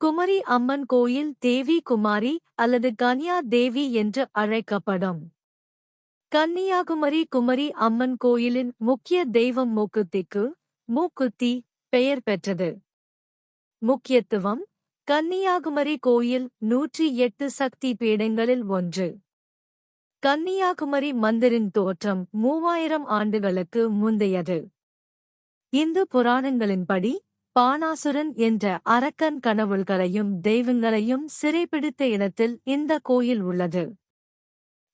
குமரி அம்மன் கோயில் தேவி குமாரி அல்லது கன்யா தேவி என்று அழைக்கப்படும். கன்னியாகுமரி குமரி அம்மன் கோயிலின் முக்கிய தெய்வம் மூக்குத்திக்கு மூக்குத்தி பெயர் பெற்றது. முக்கியத்துவம் கன்னியாகுமரி கோயில் நூற்றி எட்டு சக்தி பீடங்களில் ஒன்று. கன்னியாகுமரி மந்திரின் தோற்றம் மூவாயிரம் ஆண்டுகளுக்கு முந்தையது. இந்து புராணங்களின்படி பானாசுரன் என்ற அரக்கன் கனவுள்களையும் தெய்வங்களையும் சிறைபிடித்த இடத்தில் இந்த கோயில் உள்ளது.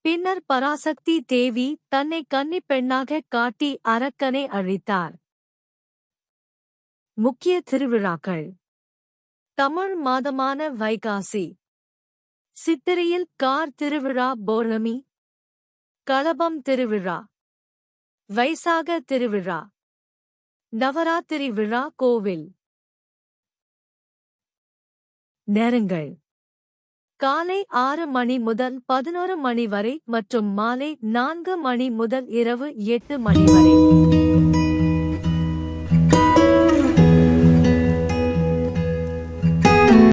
பின்னர் பராசக்தி தேவி தன்னை கன்னிப் பெண்ணாகக் காட்டி அரக்கனை அழித்தார். முக்கிய திருவிழாக்கள். தமிழ் மாதமான வைகாசி. சித்திரையில் கார் திருவிழா பௌர்ணமி. களபம் திருவிழா. வைசாக திருவிழா. நவராத்திரி விழா கோவில். நேரங்கள். காலை ஆறு மணி முதல் பதினோரு மணி வரை மற்றும் மாலை நான்கு மணி முதல் இரவு எட்டு மணி வரை.